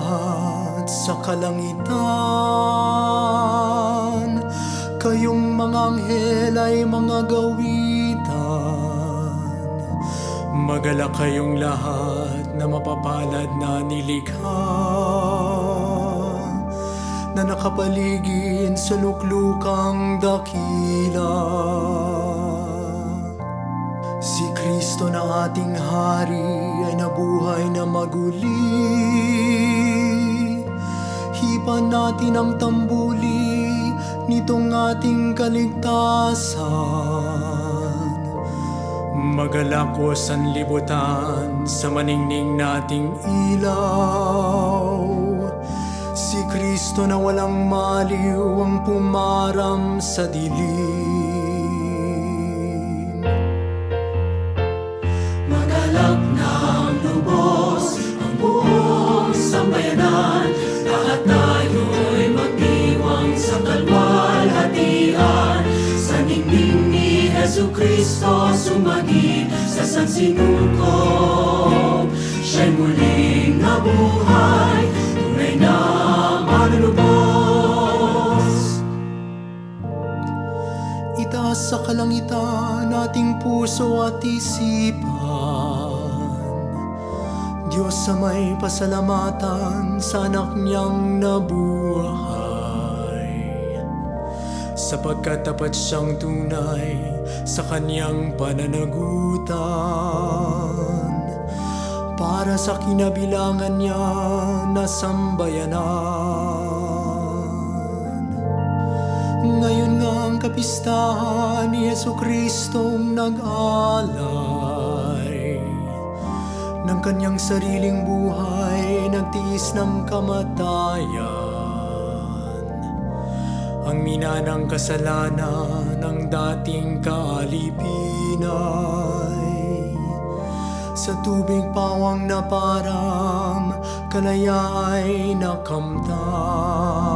lahat sa kalangitan Kayong mga anghel ay mga gawitan. Magala kayong lahat na mapapalad na nilikha Na nakapaligid sa luklukang dakila. Si Kristo na ating hari ay nabuhay na maguli Hipan natin ang tambuli nitong ating kaligtasan. Magalako sanlibutan sa maningning nating ilaw. Si Kristo na walang maliw ang pumaram sa dilim Jesu Cristo sumagi sa sansinukob. Siya'y muling nabuhay, tunay na manunubos. Itaas sa kalangitan ating puso at isipan Diyos sa may pasalamatan sa anak niyang nabuhay. Sapagkat tapat siyang tunay sa kanyang pananagutan. Para sa kinabilangan niya na sambayanan. Ngayon nga ang kapistahan ni Yesu Kristong nag-alay ng kanyang sariling buhay, nagtiis ng kamatayan. Ang minanang kasalanan ng dating kaalipinay sa tubig pawang na parang kalaya ay nakamtan.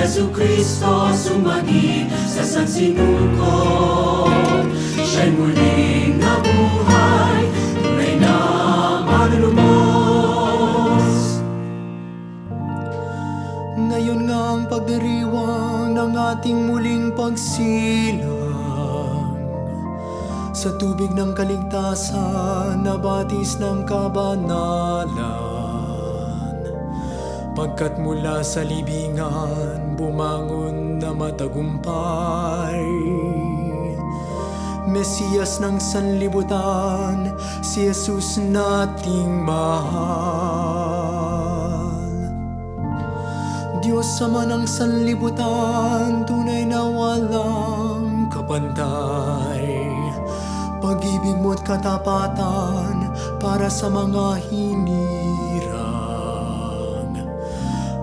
Ni Jesu Cristo sumagi sa sansinukob Siya'y muling nabuhay, tunay na manunubos Ngayon nga ang pagdiriwang ng ating muling pagsilang. Sa tubig ng kaligtasan na batis ng kabanalan Pagkat mula sa libingan bumangon na matagumpay Mesiyas ng sanlibutan, si Jesus nating mahal. Diyos sama ng sanlibutan, tunay na walang kapantay. Pag-ibig mo't katapatan para sa mga hinirang.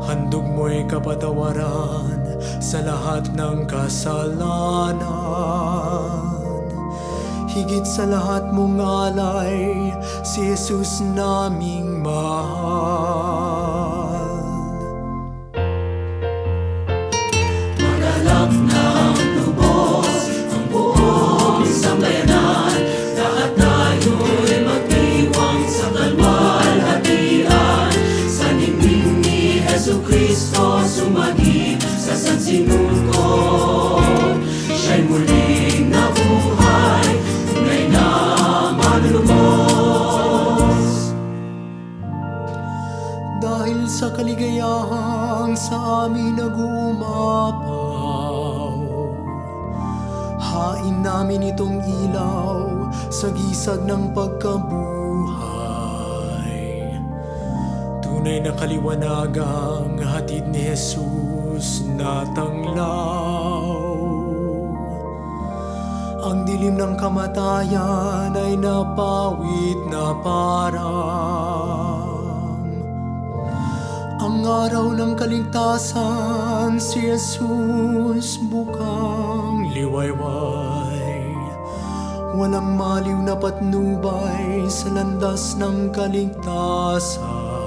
Handog mo'y kapatawaran sa lahat ng kasalanan. Higit sa lahat mong alay, si Jesus naming mahal. Sa amin nag-uumapaw Hain namin itong ilaw sa gisag ng pagkabuhay. Tunay na kaliwanagang hatid ni Jesus na tanglaw. Ang dilim ng kamatayan ay napawit na parang Ang araw ng kaligtasan si Jesus bukang liwayway Walang maliw na patnubay sa landas ng kaligtasan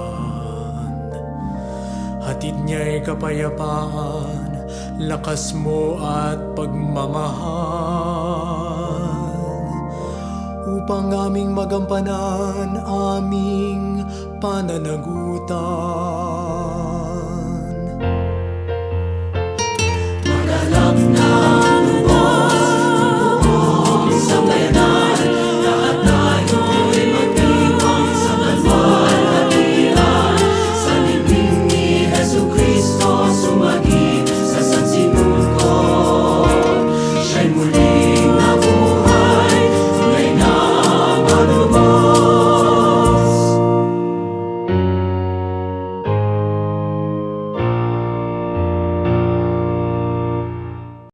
Hatid niya'y kapayapaan, lakas mo at pagmamahal. Upang aming magampanan aming pananagutan.